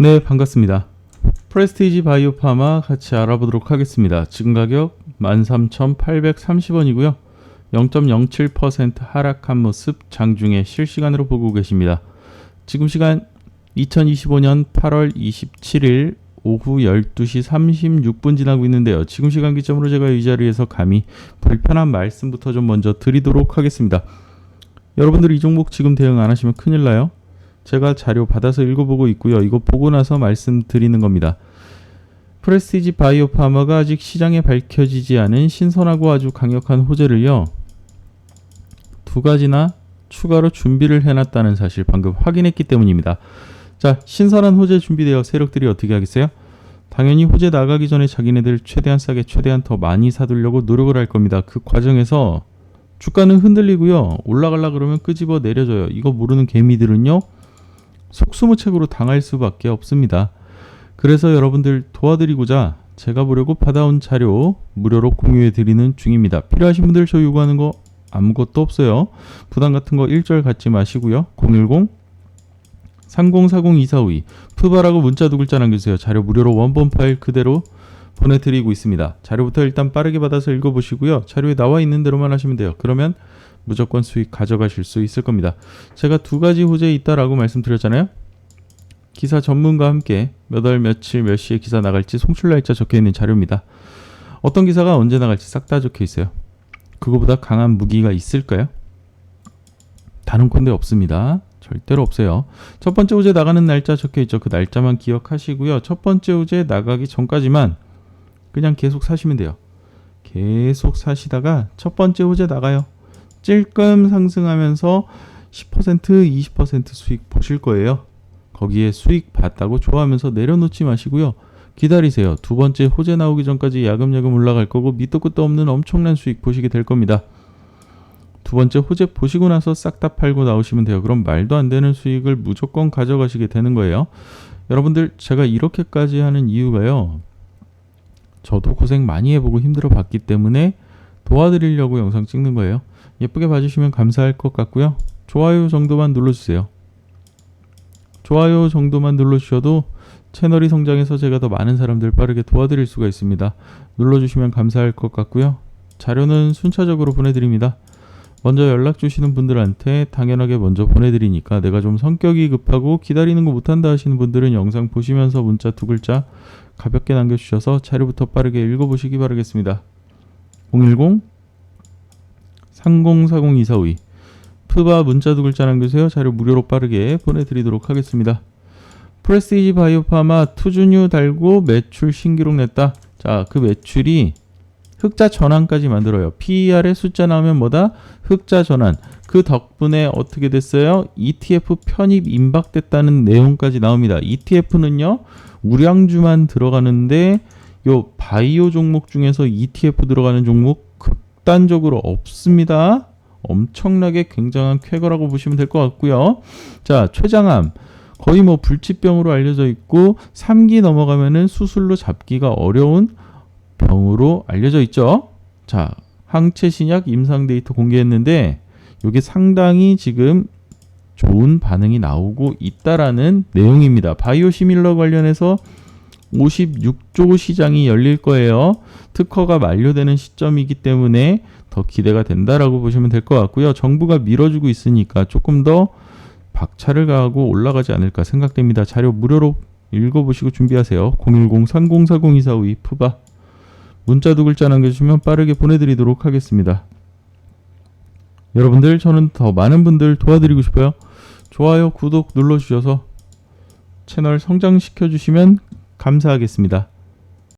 네, 반갑습니다. 프레스티지 바이오 파마 같이 알아보도록 하겠습니다. 지금 가격 13,830원이고요. 0.07% 하락한 모습 장중에 실시간으로 보고 계십니다. 지금 시간 2025년 8월 27일 오후 12시 36분 지나고 있는데요. 지금 시간 기점으로 제가 이 자리에서 감히 불편한 말씀부터 좀 먼저 드리도록 하겠습니다. 여러분들 이 종목 지금 대응 안 하시면 큰일 나요. 제가 자료 받아서 읽어보고 있고요. 이거 보고 나서 말씀드리는 겁니다. 프레스티지 바이오 파마가 아직 시장에 밝혀지지 않은 신선하고 아주 강력한 호재를요. 두 가지나 추가로 준비를 해놨다는 사실 방금 확인했기 때문입니다. 자, 신선한 호재 준비되어 세력들이 어떻게 하겠어요? 당연히 호재 나가기 전에 자기네들 최대한 싸게 최대한 더 많이 사두려고 노력을 할 겁니다. 그 과정에서 주가는 흔들리고요. 올라갈라 그러면 끄집어 내려져요. 이거 모르는 개미들은요. 속수무책으로 당할 수밖에 없습니다. 그래서 여러분들 도와드리고자 제가 보려고 받아온 자료 무료로 공유해 드리는 중입니다. 필요하신 분들 저 요구하는 거 아무것도 없어요. 부담 같은 거 일절 갖지 마시고요. 010 3040-2452 푸바라고 문자 두 글자 남겨주세요. 자료 무료로 원본 파일 그대로 보내드리고 있습니다. 자료부터 일단 빠르게 받아서 읽어보시고요. 자료에 나와 있는 대로만 하시면 돼요. 그러면 무조건 수익 가져가실 수 있을 겁니다. 제가 두 가지 호재 있다라고 말씀드렸잖아요. 기사 전문가와 함께 몇 월 며칠 몇 시에 기사 나갈지 송출 날짜 적혀 있는 자료입니다. 어떤 기사가 언제 나갈지 싹 다 적혀 있어요. 그거보다 강한 무기가 있을까요? 다른 건데 없습니다. 절대로 없어요. 첫 번째 호재 나가는 날짜 적혀 있죠. 그 날짜만 기억하시고요. 첫 번째 호재 나가기 전까지만 그냥 계속 사시면 돼요. 계속 사시다가 첫 번째 호재 나가요. 찔끔 상승하면서 10% 20% 수익 보실 거예요. 거기에 수익 봤다고 좋아하면서 내려놓지 마시고요. 기다리세요. 두 번째 호재 나오기 전까지 야금야금 올라갈 거고 밑도 끝도 없는 엄청난 수익 보시게 될 겁니다. 두 번째 호재 보시고 나서 싹 다 팔고 나오시면 돼요. 그럼 말도 안 되는 수익을 무조건 가져가시게 되는 거예요. 여러분들 제가 이렇게까지 하는 이유가요. 저도 고생 많이 해보고 힘들어 봤기 때문에 도와드리려고 영상 찍는 거예요. 예쁘게 봐주시면 감사할 것 같고요. 좋아요 정도만 눌러주세요. 좋아요 정도만 눌러주셔도 채널이 성장해서 제가 더 많은 사람들 빠르게 도와드릴 수가 있습니다. 눌러주시면 감사할 것 같고요. 자료는 순차적으로 보내드립니다. 먼저 연락 주시는 분들한테 당연하게 먼저 보내드리니까 내가 좀 성격이 급하고 기다리는 거 못한다 하시는 분들은 영상 보시면서 문자 두 글자 가볍게 남겨주셔서 자료부터 빠르게 읽어보시기 바라겠습니다. 010 3040-2452 푸바 문자 두 글자 남겨주세요. 자료 무료로 빠르게 보내드리도록 하겠습니다. 프레스티지 바이오파마 투주뉴 달고 매출 신기록 냈다. 자, 그 매출이 흑자 전환까지 만들어요. PER의 숫자 나오면 뭐다? 흑자 전환. 그 덕분에 어떻게 됐어요? ETF 편입 임박됐다는 내용까지 나옵니다. ETF는요, 우량주만 들어가는데 요 바이오 종목 중에서 ETF 들어가는 종목 극단적으로 없습니다. 엄청나게 굉장한 쾌거라고 보시면 될 것 같고요. 자, 췌장암. 거의 뭐 불치병으로 알려져 있고 3기 넘어가면은 수술로 잡기가 어려운 병으로 알려져 있죠. 자, 항체 신약 임상 데이터 공개했는데 이게 상당히 지금 좋은 반응이 나오고 있다라는 내용입니다. 바이오 시밀러 관련해서 56조 시장이 열릴 거예요. 특허가 만료되는 시점이기 때문에 더 기대가 된다라고 보시면 될 것 같고요. 정부가 밀어주고 있으니까 조금 더 박차를 가하고 올라가지 않을까 생각됩니다. 자료 무료로 읽어보시고 준비하세요. 010-3040-2452 푸바 문자 두 글자 남겨주시면 빠르게 보내드리도록 하겠습니다. 여러분들 저는 더 많은 분들 도와드리고 싶어요. 좋아요, 구독 눌러주셔서 채널 성장시켜 주시면 감사하겠습니다.